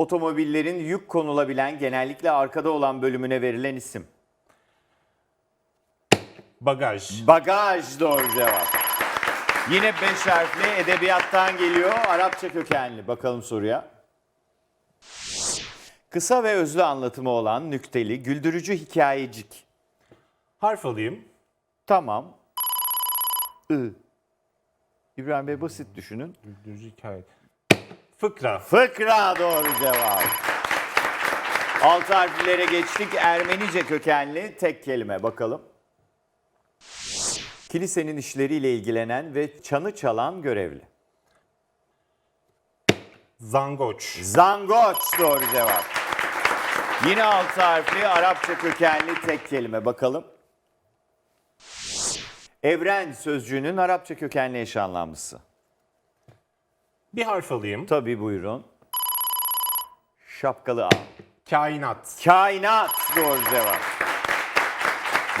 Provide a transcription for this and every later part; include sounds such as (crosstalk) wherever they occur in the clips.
Otomobillerin yük konulabilen genellikle arkada olan bölümüne verilen isim. Bagaj. Bagaj doğru cevap. Yine beş harfli edebiyattan geliyor. Arapça kökenli. Bakalım soruya. Kısa ve özlü anlatımı olan nükteli, güldürücü hikayecik. Harf alayım. Tamam. I. İbrahim Bey basit düşünün. Güldürücü hikaye. Fıkra. Fıkra doğru cevap. Alt harflere geçtik. Ermenice kökenli tek kelime bakalım. Kilisenin işleriyle ilgilenen ve çanı çalan görevli. Zangoç. Zangoç doğru cevap. Yine alt harfli Arapça kökenli tek kelime bakalım. Evren sözcüğünün Arapça kökenli eş anlamlısı. Bir harf alayım. Tabii buyurun. Şapkalı A. Kainat. Kainat doğru cevap.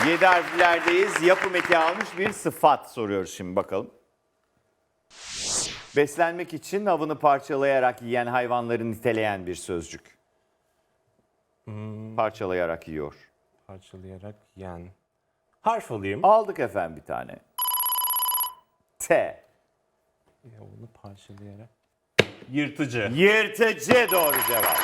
Yedi harflerdeyiz. Yapım eki almış bir sıfat soruyoruz şimdi bakalım. Beslenmek için avını parçalayarak yiyen hayvanları niteleyen bir sözcük. Parçalayarak yiyor. Parçalayarak yen. Harf alayım. Aldık efendim bir tane. T. Ya onu parçalayarak. Yırtıcı. Yırtıcı doğru cevap.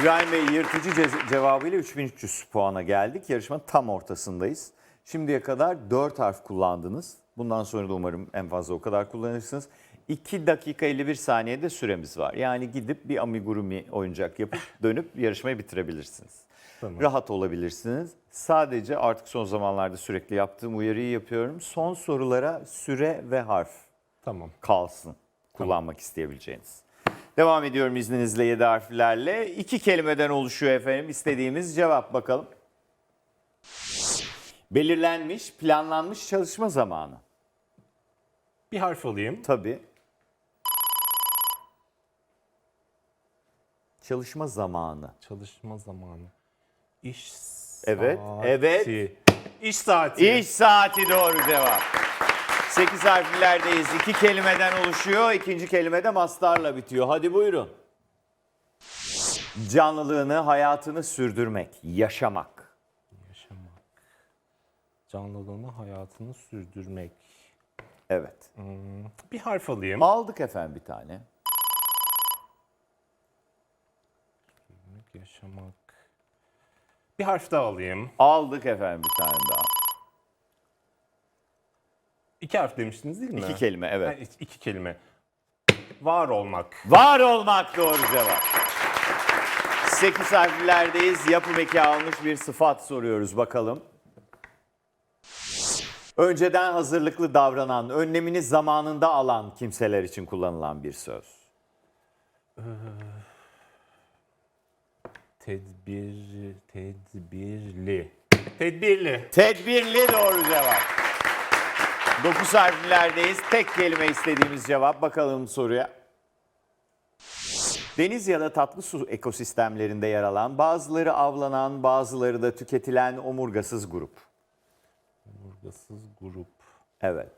İbrahim Bey yırtıcı ce- cevabıyla 3300 puana geldik. Yarışmanın tam ortasındayız. Şimdiye kadar 4 harf kullandınız. Bundan sonra da umarım en fazla o kadar kullanırsınız. 2 dakika 51 saniyede süremiz var. Yani gidip bir amigurumi oyuncak yapıp (laughs) dönüp yarışmayı bitirebilirsiniz. Tamam. Rahat olabilirsiniz. Sadece artık son zamanlarda sürekli yaptığım uyarıyı yapıyorum. Son sorulara süre ve harf Tamam. kalsın kullanmak isteyebileceğiniz. Devam ediyorum izninizle 7 harflerle. İki kelimeden oluşuyor efendim istediğimiz cevap bakalım. Belirlenmiş, planlanmış çalışma zamanı. Bir harf alayım. Tabii. Çalışma zamanı. Çalışma zamanı. İş Evet, saati. evet. İş saati. İş saati doğru cevap. 8 harflerdeyiz. İki kelimeden oluşuyor. İkinci kelime de mastarla bitiyor. Hadi buyurun. Canlılığını, hayatını sürdürmek, yaşamak. Yaşamak. Canlılığını, hayatını sürdürmek. Evet. Bir harf alayım. Aldık efendim bir tane. Yaşamak. Bir harf daha alayım. Aldık efendim bir tane daha. İki harf demiştiniz değil mi? İki kelime evet. iki- iki kelime. Var olmak. Var olmak doğru cevap. 8 harflerdeyiz. Yapım eki almış bir sıfat soruyoruz bakalım. Önceden hazırlıklı davranan, önlemini zamanında alan kimseler için kullanılan bir söz. Tedbir, tedbirli. Tedbirli. Tedbirli doğru cevap. 9 harflerdeyiz. Tek kelime istediğimiz cevap. Bakalım soruya. Deniz ya da tatlı su ekosistemlerinde yer alan, bazıları avlanan, bazıları da tüketilen omurgasız grup. Omurgasız grup. Evet.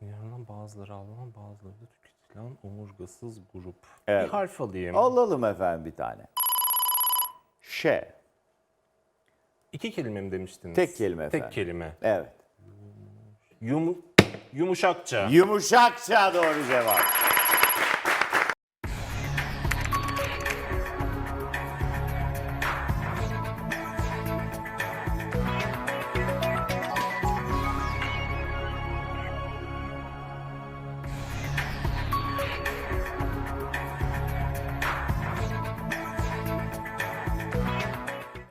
Yarından bazıları avlanan, bazıları da tüketilen omurgasız grup. Evet. Bir harf alayım. Alalım efendim bir tane. Şe. İki kelime mi demiştiniz? Tek kelime efendim. Tek kelime. Evet. Yumu, yumuşakça. Yumuşakça doğru cevap.